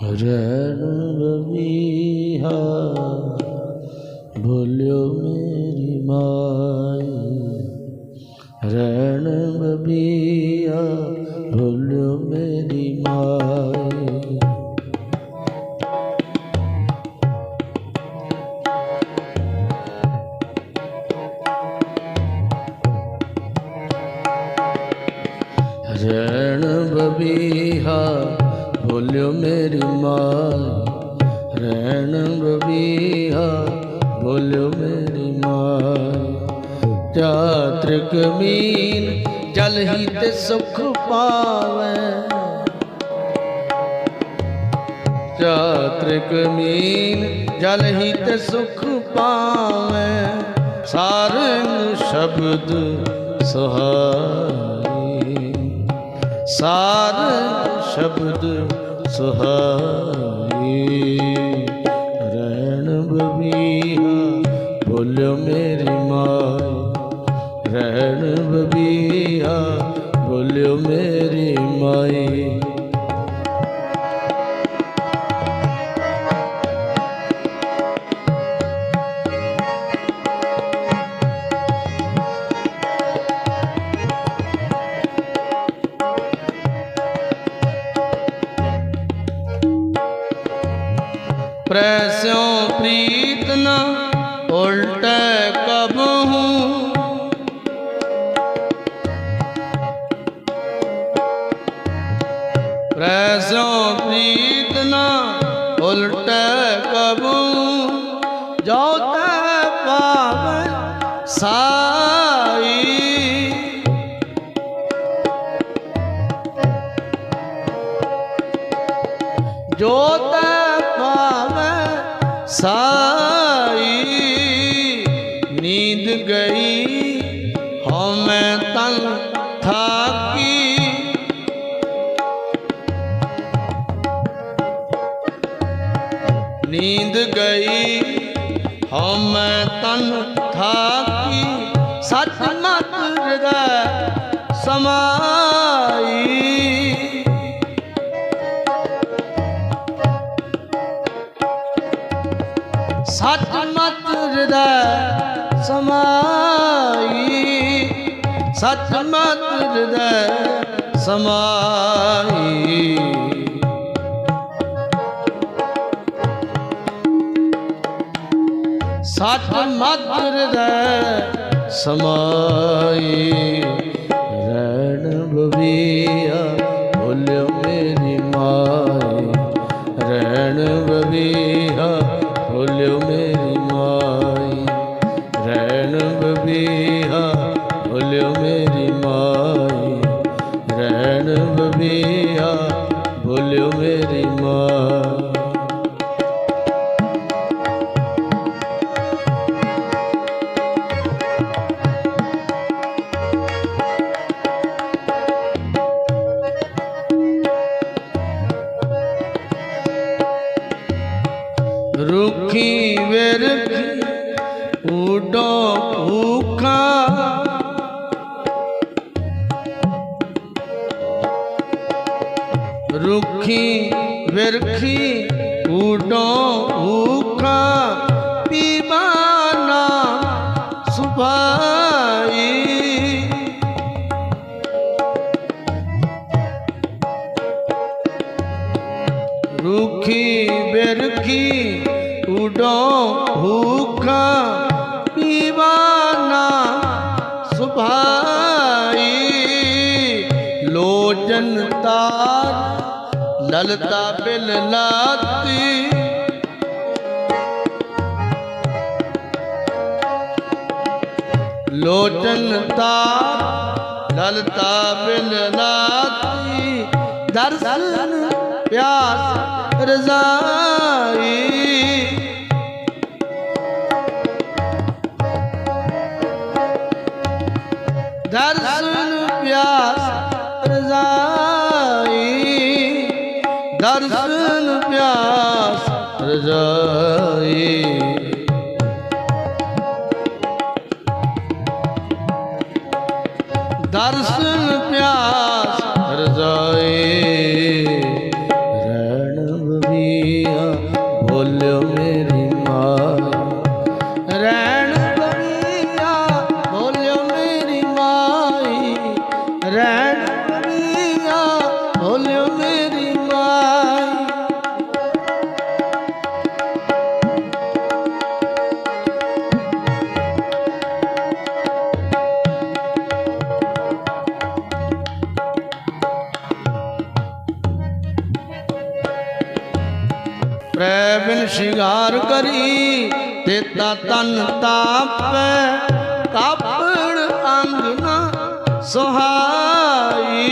ਰਣ ਬਵੀਹਾ ਭੁਲਿਓ ਮੇਰੀ ਮਾਈ ਰੈਣ ਬਬੀਆ ਭੁਲਿਓ ਮੇਰੀ ਮਾਈ ਰੈਣ ਬਬੀਹਾ ਬੋਲਿਓ ਮੇਰੀ ਮਾਂ ਰਣ ਬਬੀਹਾ, ਬੋਲਿਓ ਮੇਰੀ ਮਾਂ। ਚਾਤ੍ਰਿਕ ਮੀਨ ਜਲ ਹੀ ਤੇ ਸੁਖ ਪਾਵੈ। ਚਾਤ੍ਰਿਕ ਮੀਨ ਜਲ ਹੀ ਤੇ ਸੁਖ ਪਾਵੈ। ਸਾਰੰਗ ਸ਼ਬਦ ਸੁਹਾਈ ਸਾਰ ਸ਼ਬਦ ਸੁਹਾਈ ਰਹਿਣ ਬਬੀਹਾ ਬੋਲਿਓ ਮੇਰੀ ਮਾਈ ਰਹਿਣ ਬਬੀਹਾ ਬੋਲਿਓ ਮੇਰੀ ਮਾਈ। ਪ੍ਰੈਸਿਓ ਪ੍ਰੀਤ ਨ ਉਲਟੈ ਕਬਹੂ ਜੋ ਤੈ ਪਾਵੈ ਸਾਈ। ਜੋ ਤੈ ਪਾਵੈ ਸਾਈ, ਨੀਂਦ ਗਈ ਨੀਂਦ ਗਈ। ਹਉ ਮੈਂ ਤਨ ਥਾਕੀ ਸੱਚ ਮਤ ਹਿਰਦੈ ਸਮਾਈ। ਸੱਚ ਮਤ ਹਿਰਦੈ ਸਮਾਈ ਸੱਚ ਮਤ ਹਿਰਦੈ ਸਮਾਈ। ਸੱਚ ਮਤ ਹਿਰਦੈ ਸਮਾਈ रुखी विरखी उडो भूखा पीबाना सुभाई रुखी विरखी उडो भूखा पीबाना सुभाई लोचन तार ਲਲਤਾ ਬਿਲ ਲਾਤੀ ਲੋਚਨ ਤਾਰ ਲਲਤਾ ਬਿਲ ਲਾਤੀ ਦਰਸ਼ਨ ਪਿਆਸ ਰਜ਼ਾਈ ਬਿਨ ਸ਼ਿੰਗਾਰ ਕਰੀ ਤੇਤਾ ਤਨ ਤਾਪੈ, ਕਾਪੜ ਅੰਗ ਨ ਸੁਹਾਈ।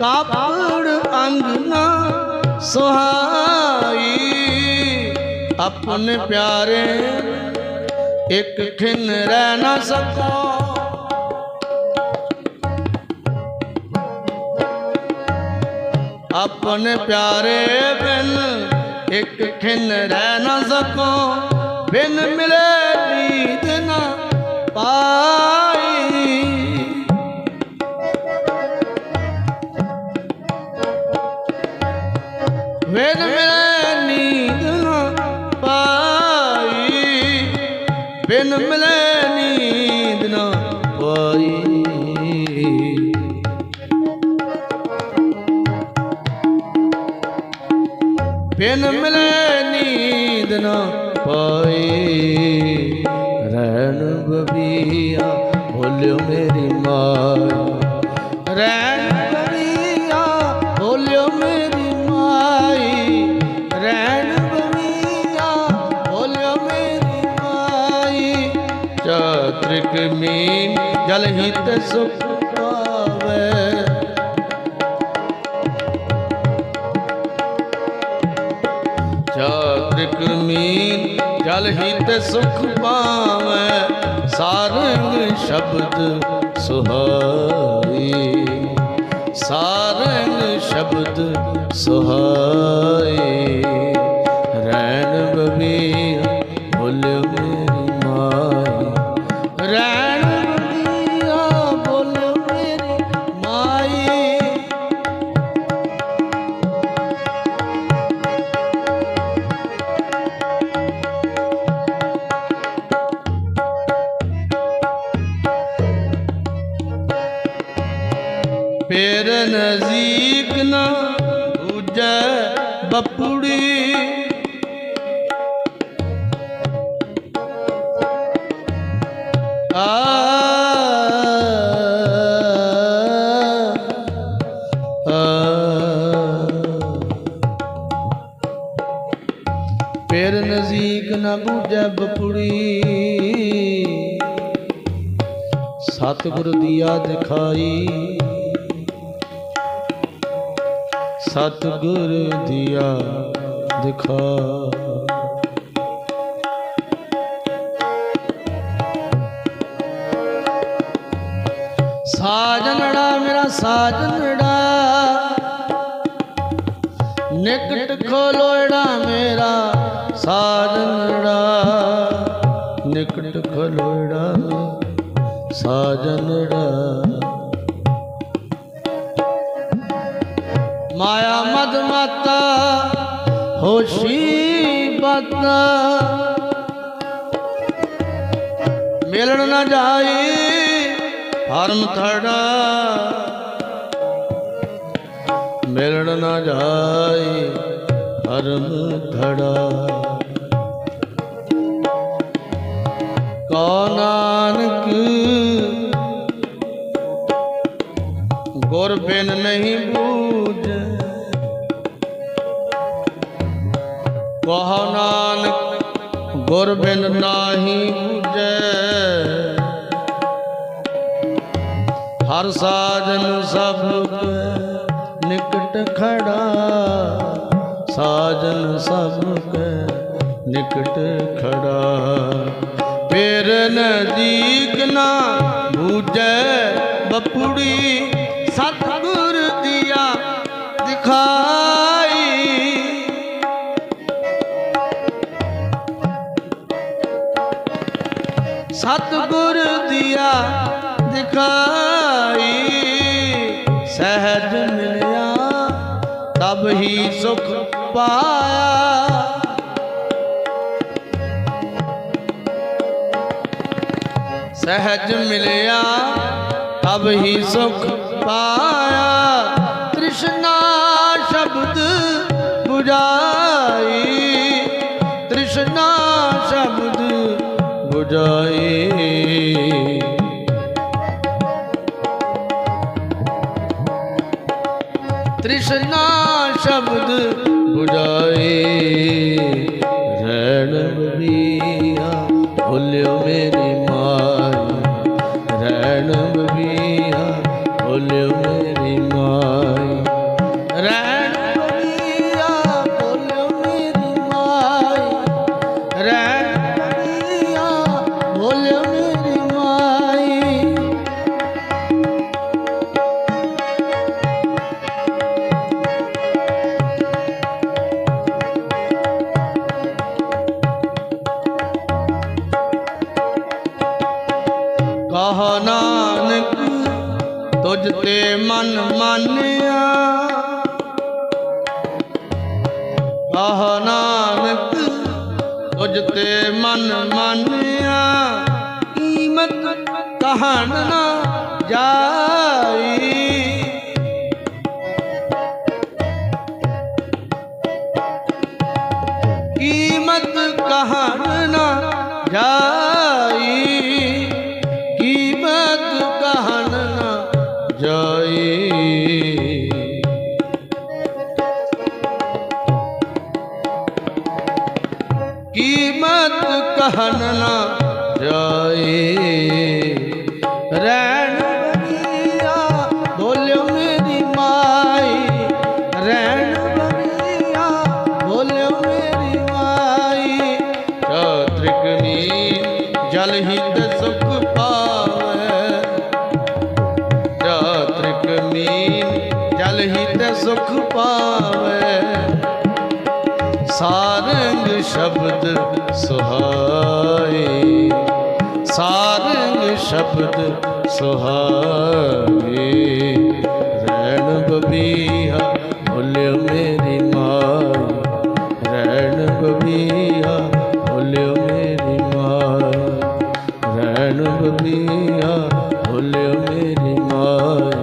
ਕਾਪੜ ਅੰਗ ਨ ਸੁਹਾਈ। ਆਪਣੇ ਪਿਆਰੇ, ਇੱਕ ਖਿਨ ਰਹਿ ਨਾ ਸਕੋ। ਆਪਣੇ ਪਿਆਰੇ ਬਿਨ ਇੱਕ ਖਿਨ ਰਹਿ ਨਾ ਸਕੋ। ਬਿਨ ਮਿਲੇ ਨੀਂਦ ਨਾ ਪਾਈ। ਬਿਨ ਮਿਲੇ ਬਿਨ ਮਿਲੇ ਨੀਂਦ ਨਾ ਪਾਈ ਰਹਿਣ ਬਬੀਆ ਭੁੱਲਿਓ ਮੇਰੀ ਮਾਈ ਰਹਿਣ ਬਬੀਆ ਭੁੱਲਿਓ ਮੇਰੀ ਮਾਈ ਰਹਿਣ ਬਬੀਆ ਭੁੱਲਿਓ ਮੇਰੀ ਮਾਈ ਚਾਤ੍ਰਿਕ ਮੀਨ, ਜਲ ਹਿਤ ਸੁਖ ਪਾਵੇ। ਚਾਤ੍ਰਿਕ ਮੀਨ ਜਲ ਹੀ ਤੇ ਸੁਖ ਪਾਵੈ ਸਾਰੰਗ ਸ਼ਬਦ ਸੁਹਾਈ। ਸਾਰੰਗ ਸ਼ਬਦ ਸੁਹਾਈ। ਪੇਰ ਨਜ਼ੀਕ ਨਾ ਦੂਜੈ ਬਪੂੜੀ। ਆ। ਪੇਰ ਨਜ਼ੀਕ ਨਾ ਬੂਝੈ ਬਪੁੜੀ। ਸਤਿਗੁਰ ਦੀਆ ਦਿਖਾਈ ਸਤਿਗੁਰ ਦੀਆ ਦਿਖਾ। ਸਾਜਨੜਾ ਮੇਰਾ ਸਾਜਨੜਾ ਨਿਕਟ ਖੋਲੋੜਾ ਮੇਰਾ ਸਾਜਨੜਾ ਨਿਕਟ ਖੋਲੋੜਾ ਸਾਜਨੜਾ। ਮਾਇਆ ਮਦ ਮਾਤਾ ਹੋਸ਼ੀ ਬਤਾ ਮਿਲਣ ਨਾ ਜਾਈ ਹਰਮ ਥੜਾ ਮਿਲਣ ਨਾ ਜਾਈ ਹਰਮ ਥੜਾ ਕੋ ਨਾਨਕ, ਗੁਰ ਬਿਨ ਨਹੀਂ ਕਹੋ ਨਾਨਕ, ਗੁਰ ਬਿਨ ਨਾਹੀ ਬੂਝੈ ਹਰ ਸਾਜਨ ਸਭ ਕੈ ਨਿਕਟ ਖੜਾ, ਸਾਜਨ ਸਭ ਕੈ ਨਿਕਟ ਖੜਾ। ਪੇਰ ਨਜ਼ੀਕ ਨਾ ਬੂਝੈ, ਬਪੁੜੀ ਹੀ ਸੁਖ ਪਾਇਆ। ਸਹਿਜ ਮਿਲਿਆ ਤਬ ਹੀ ਸੁਖ ਪਾਇਆ। ਤ੍ਰਿਸ਼ਨਾ ਸ਼ਬਦ 부ਜਾਈ ਤ੍ਰਿਸ਼ਨਾ ਸ਼ਬਦ 부ਜਾਈ ਤ੍ਰਿਸ਼ਨਾ ਸ਼ਬਦ 부ਜਾਈ ਰਣ ਬੀਆ ਭੁੱਲਿਓ ਤੇ ਮਨ ਮਾਨਿਆ। ਕਹ ਨਾਨਕ, ਤੁਝ ਤੇ ਮਨ ਮਾਨਿਆ। ਕੀਮਤ ਕਹਣ ਨਾ ਜਾਈ। ਕੀਮਤ ਕਹਣ ਨਾ ਜਾਈ। ਕੀਮਤ ਕਹਣ ਨਾ ਜਾਏ। ਰਹਿਣ ਬਗੀਆ ਬੋਲਿਓ ਮੇਰੀ ਮਾਈ। ਰਹਿਣ ਬਗੀਆ ਬੋਲਿਓ ਮੇਰੀ ਮਾਈ। ਚਾਤ੍ਰਿਕਨੀ ਜਲ ਹੀ ਤੇ ਸੁਖ ਪਾਵੇ। ਚਾਤ੍ਰਿਕ ਮੀਨ ਜਲ ਹੀ ਤੇ ਸੁਖ ਪਾਵੇ। ਸਾਰੰਗ ਸ਼ਬਦ ਸੁਹਾਏ। ਸਾਰੰਗ ਸ਼ਬਦ ਸੁਹਾਏ। ਰਹਿਣ ਬਬੀਹਾ ਭੁੱਲਿਓ ਮੇਰੀ ਮਾਂ। ਰਹਿਣ ਬਬੀਹਾ ਭੁੱਲਿਓ ਮੇਰੀ ਮਾਂ। ਰਹਿਣ ਬਬੀਹਾ ਭੁੱਲਿਓ ਮੇਰੀ ਮਾਂ।